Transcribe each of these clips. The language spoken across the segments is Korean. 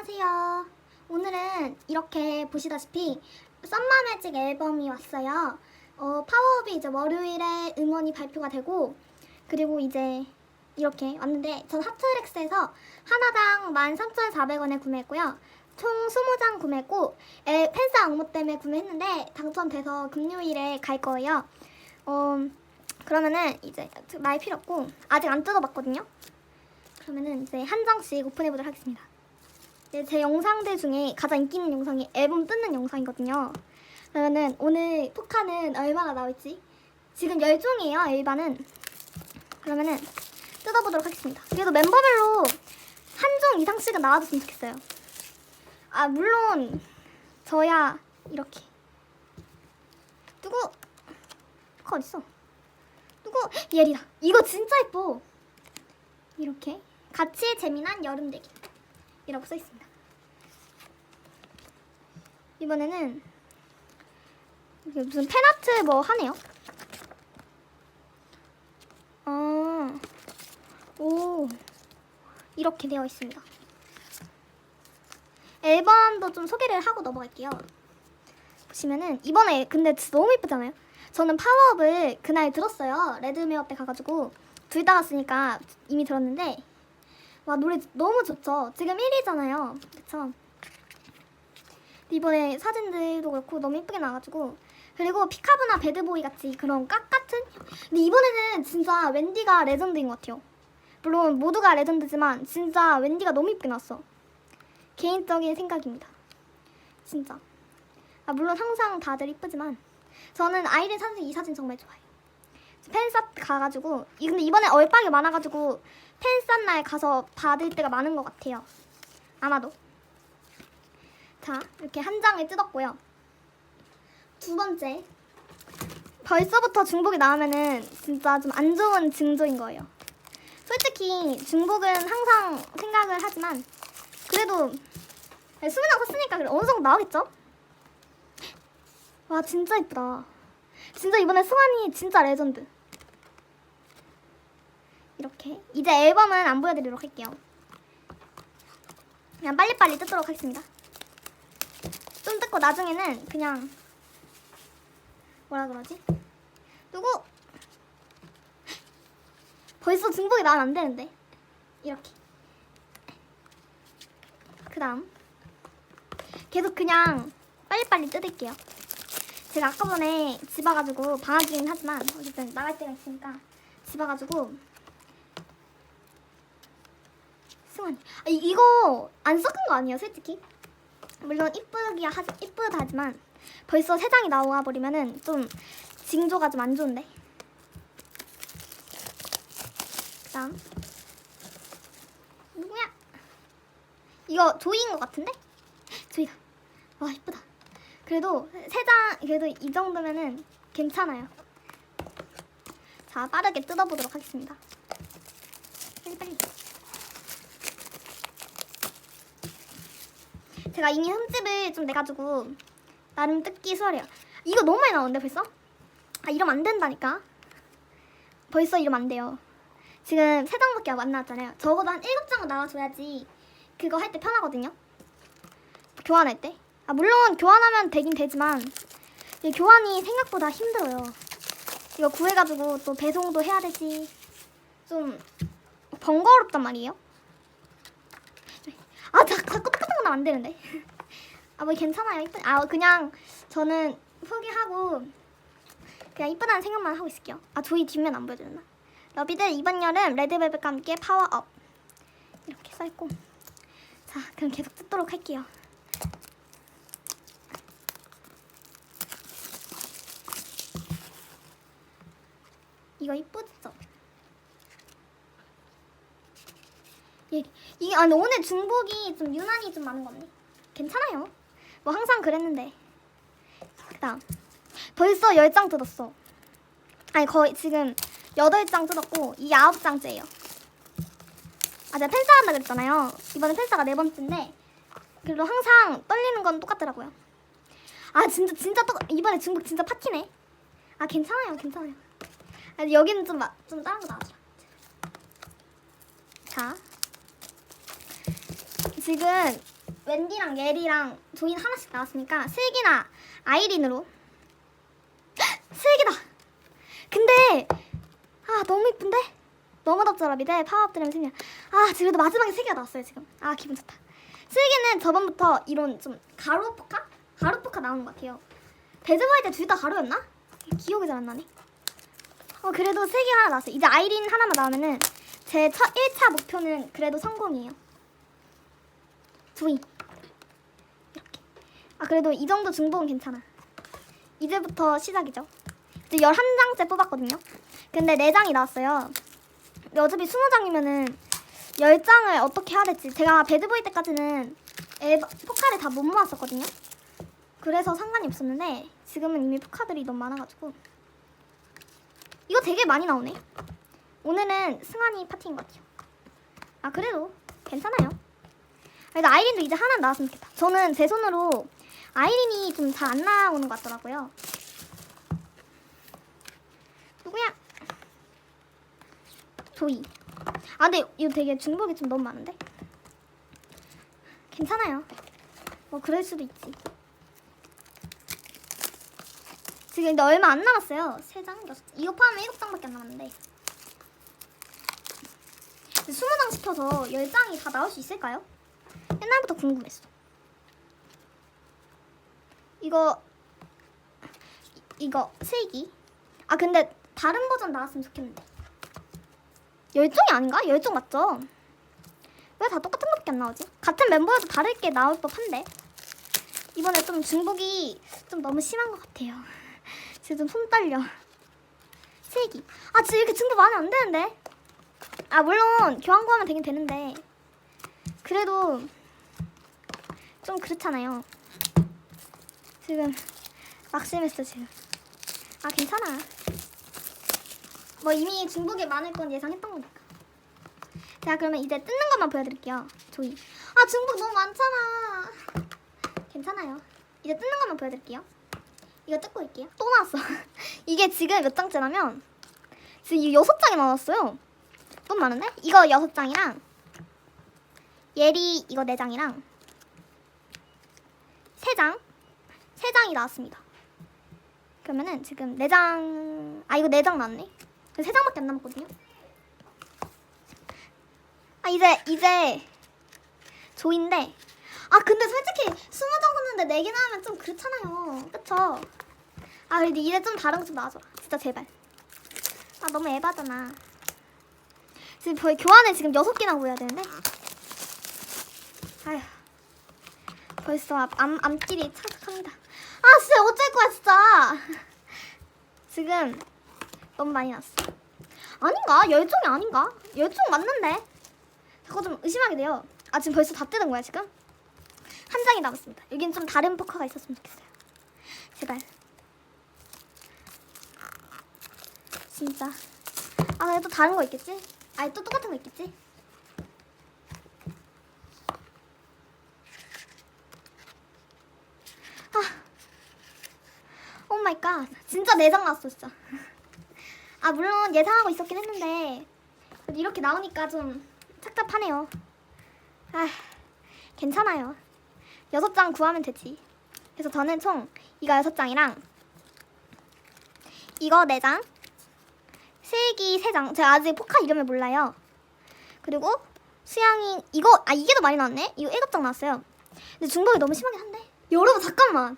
안녕하세요. 오늘은 이렇게 보시다시피 썸머 매직 앨범이 왔어요. 어, 파워업이 이제 월요일에 음원이 발표가 되고 그리고 이제 이렇게 왔는데 전 하트렉스에서 하나당 13,400원에 구매했고요. 총 20장 구매했고 에, 팬스 악모 때문에 구매했는데 당첨돼서 금요일에 갈 거예요. 어, 그러면은 이제 말 필요 없고 아직 안 뜯어봤거든요. 그러면은 이제 한 장씩 오픈해 보도록 하겠습니다. 네, 제 영상들 중에 가장 인기 있는 영상이 앨범 뜯는 영상이거든요. 그러면은 오늘 포카는 얼마나 나올지 지금 열중이에요 일반은 그러면은 뜯어보도록 하겠습니다. 그래도 멤버별로 한 종 이상씩은 나와줬으면 좋겠어요. 아 물론 저야 이렇게 누구 포카 어딨어? 누구 예리다. 이거 진짜 예뻐. 이렇게 같이 재미난 여름 대기 이라고 써 있습니다. 이번에는 이게 무슨 팬아트 뭐 하네요. 아, 오, 이렇게 되어 있습니다. 앨범도 좀 소개를 하고 넘어갈게요. 보시면은 이번에 근데 너무 예쁘잖아요. 저는 파워업을 그날 들었어요. 레드메어 때 가가지고 둘다 갔으니까 이미 들었는데 와 노래 너무 좋죠. 지금 1위잖아요. 그쵸? 이번에 사진들도 그렇고 너무 예쁘게 나와가지고 그리고 피카브나 배드보이 같이 그런 깍 같은 근데 이번에는 진짜 웬디가 레전드인 것 같아요. 물론 모두가 레전드지만 진짜 웬디가 너무 예쁘게 나왔어. 개인적인 생각입니다. 진짜. 아, 물론 항상 다들 이쁘지만 저는 아이린 선생 이 사진 정말 좋아해요. 팬싸 가가지고 이- 근데 이번에 얼빡이 많아가지고 팬싸 날 가서 받을 때가 많은 것 같아요. 아마도. 자 이렇게 한 장을 뜯었고요. 두 번째 벌써부터 중복이 나오면은 진짜 좀 안 좋은 징조인 거예요. 솔직히 중복은 항상 생각을 하지만 그래도 수민아 컸으니까 그래 어느 정도 나오겠죠? 와 진짜 이쁘다. 진짜 이번에 승환이 진짜 레전드. 이렇게 이제 앨범은 안 보여드리도록 할게요. 그냥 빨리빨리 뜯도록 하겠습니다. 좀 뜯고 나중에는 그냥 뭐라 그러지? 누구? 벌써 중복이 나면 안 되는데 이렇게. 그 다음 계속 그냥 빨리빨리 뜯을게요. 제가 아까 전에 집 와가지고 방학이긴 하지만 어쨌든 나갈 때가 있으니까 집 와가지고 승환이 아, 이- 이거 안 섞은 거 아니에요 솔직히? 물론 이쁘기야 하 이쁘다 하지만 벌써 세 장이 나와 버리면은 좀 징조가 좀 안 좋은데? 그다음. 누구야? 이거 조이인 것 같은데? 조이다. 와 이쁘다. 그래도 세 장 그래도 이 정도면은 괜찮아요. 자 빠르게 뜯어보도록 하겠습니다. 빨리 빨리. 제가 이미 흠집을 좀 내가지고 나름 뜯기 수월해요. 이거 너무 많이 나오는데 벌써? 아 이러면 안 된다니까. 벌써 이러면 안 돼요. 지금 세 장밖에 안 나왔잖아요. 적어도 한 일곱 장은 나와줘야지 그거 할 때 편하거든요. 교환할 때. 아, 물론 교환하면 되긴 되지만 이 교환이 생각보다 힘들어요. 이거 구해가지고 또 배송도 해야 되지. 좀 번거롭단 말이에요. 아, 자, 자꾸 똑같은 거 나면 안 되는데. 아, 뭐 괜찮아요. 이쁜. 아, 그냥 저는 포기하고 그냥 이쁘다는 생각만 하고 있을게요. 아, 조이 뒷면 안 보여주나? 러비들 이번 여름 레드벨벳과 함께 파워업 이렇게 써있고 자, 그럼 계속 뜯도록 할게요. 이거 이쁘죠? 예, 아니 오늘 중복이 좀 유난히 좀 많은 건데 괜찮아요. 뭐 항상 그랬는데. 그다음 벌써 10장 뜯었어. 아니 거의 지금 8장 뜯었고 이 9장째예요. 아 제가 펜사 한다 그랬잖아요. 이번에 펜사가 네 번째인데 그래도 항상 떨리는 건 똑같더라고요. 아 진짜 진짜 또 이번에 중복 진짜 파티네. 아 괜찮아요 괜찮아요. 아니, 여기는 좀, 마- 좀 다른 거 나와줘. 자. 지금 웬디랑 예리랑 조인 하나씩 나왔으니까 슬기나 아이린으로 슬기다. 근데 아 너무 이쁜데? 너무 덥더라 미대 파워업 드림 슬기. 아 그래도 마지막에 슬기가 나왔어요 지금. 아 기분 좋다. 슬기는 저번부터 이런 좀 가루 포카? 가루 포카 나오는 것 같아요. 배드보이 때 둘 다 가루였나? 기억이 잘 안 나네. 어 그래도 슬기 하나 나왔어요. 이제 아이린 하나만 나오면은 제 첫 1차 목표는 그래도 성공이에요. 조이. 이렇게. 아 그래도 이 정도 중복은 괜찮아. 이제부터 시작이죠. 이제 11장째 뽑았거든요. 근데 4장이 나왔어요. 어차피 20장이면은 10장을 어떻게 해야 될지 제가 배드보이 때까지는 앨범, 포카를 다 못 모았었거든요. 그래서 상관이 없었는데 지금은 이미 포카들이 너무 많아가지고 이거 되게 많이 나오네. 오늘은 승환이 파티인 것 같아요. 아 그래도 괜찮아요. 그래도 아이린도 이제 하나 나왔으면 좋겠다. 저는 제 손으로 아이린이 좀 잘 안 나오는 것 같더라고요. 누구야? 조이. 아 근데 이거 되게 중복이 좀 너무 많은데? 괜찮아요. 뭐 그럴 수도 있지. 지금 근데 얼마 안 남았어요. 세 장. 이거 포함하면 일곱 장밖에 안 남았는데. 스무 장 시켜서 열 장이 다 나올 수 있을까요? 옛날부터 궁금했어. 이거 이- 이거 슬기. 아 근데 다른 버전 나왔으면 좋겠는데. 열정이 아닌가? 열정 맞죠? 왜 다 똑같은 것밖에 안 나오지? 같은 멤버여도 다르게 나올 법한데. 이번에 좀 중복이 좀 너무 심한 것 같아요. 지금 손 떨려. 슬기. 아 진짜 이렇게 중복 많이 안 되는데. 아 물론 교환 구하면 되긴 되는데 그래도 좀 그렇잖아요. 지금 막심했어 지금. 아 괜찮아. 뭐 이미 중복이 많을 건 예상했던 거니까. 자 그러면 이제 뜯는 것만 보여드릴게요. 조이. 아 중복 너무 많잖아. 괜찮아요. 이제 뜯는 것만 보여드릴게요. 이거 뜯고 올게요. 또 나왔어. 이게 지금 몇 장째냐면 지금 이 여섯 장이 나왔어요. 너무 많은데? 이거 여섯 장이랑 예리 이거 네 장이랑 세 장, 세 장이 나왔습니다. 그러면은 지금 네 장, 아 이거 네장 나왔네. 세 장밖에 안 남았거든요. 아 이제 이제 조인데, 아 근데 솔직히 스무 장 샀는데 네개 나오면 좀 그렇잖아요, 그쵸? 아 근데 이제 좀 다른 거 좀 나와줘, 진짜 제발. 아 너무 에바잖아. 지금 교환을 지금 여섯 개나 보여야 되는데. 아휴. 벌써 앞, 암, 앞길이 착착합니다. 아, 진짜 어쩔 거야, 진짜. 지금 너무 많이 났어. 아닌가? 열정이 아닌가? 열정 맞는데? 자꾸 좀 의심하게 돼요. 아, 지금 벌써 다 뜯은 거야, 지금? 한 장이 남았습니다. 여긴 좀 다른 포커가 있었으면 좋겠어요. 제발. 진짜. 아, 그래도 다른 거 있겠지? 아니, 또 똑같은 거 있겠지? 오 마이 갓. 진짜 내장 났어, 진짜. 아, 물론 예상하고 있었긴 했는데 이렇게 나오니까 좀 착잡하네요. 아, 괜찮아요. 여섯 장 구하면 되지. 그래서 저는 총 이거 여섯 장이랑 이거 네 장, 슬기 세 장. 제가 아직 포카 이름을 몰라요. 그리고 수양이 이거 아 이게 더 많이 나왔네. 이거 일곱 장 나왔어요. 근데 중복이 너무 심하긴 한데. 여러분 잠깐만.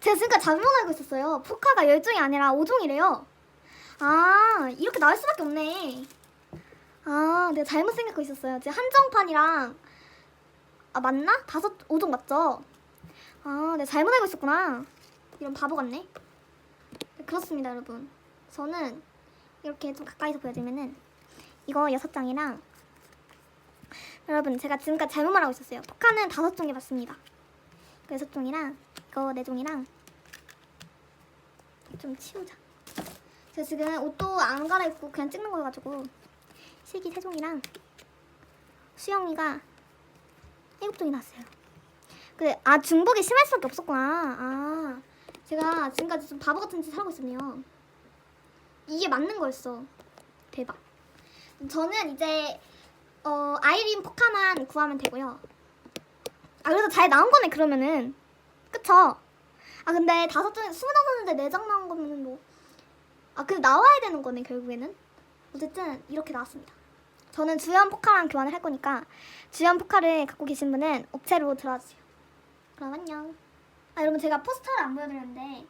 제가 지금까지 잘못 알고 있었어요. 포카가 10종이 아니라 5종이래요. 아, 이렇게 나올 수밖에 없네. 아, 내가 잘못 생각하고 있었어요. 지금 한정판이랑 아, 맞나? 다섯, 5종 맞죠? 아, 내가 잘못 알고 있었구나. 이런 바보 같네. 네, 그렇습니다, 여러분. 저는 이렇게 좀 가까이서 보여드리면은 이거 6장이랑 여러분, 제가 지금까지 잘못 말하고 있었어요. 포카는 다섯 종이 맞습니다. 그 여섯 종이랑 이거 네 종이랑 좀 치우자. 제가 지금 옷도 안 갈아입고 그냥 찍는 거여가지고 실기 세 종이랑 수영이가 일곱 종이 났어요. 그래, 아 중복이 심할 수밖에 없었구나. 아, 제가 지금까지 좀 바보 같은 짓 하고 있었네요. 이게 맞는 거였어. 대박. 저는 이제 어, 아이린 포카만 구하면 되고요. 아 그래도 잘 나온 거네 그러면은 그쵸? 아 근데 다섯 장 스물다섯인데 네 장 나온 거면은 뭐아 근데 나와야 되는 거네 결국에는. 어쨌든 이렇게 나왔습니다. 저는 주연 포카랑 교환을 할 거니까 주연 포카를 갖고 계신 분은 업체로 들어와 주세요. 그럼 안녕. 아 여러분 제가 포스터를 안 보여드렸는데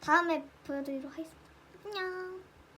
다음에 보여드리도록 하겠습니다. 안녕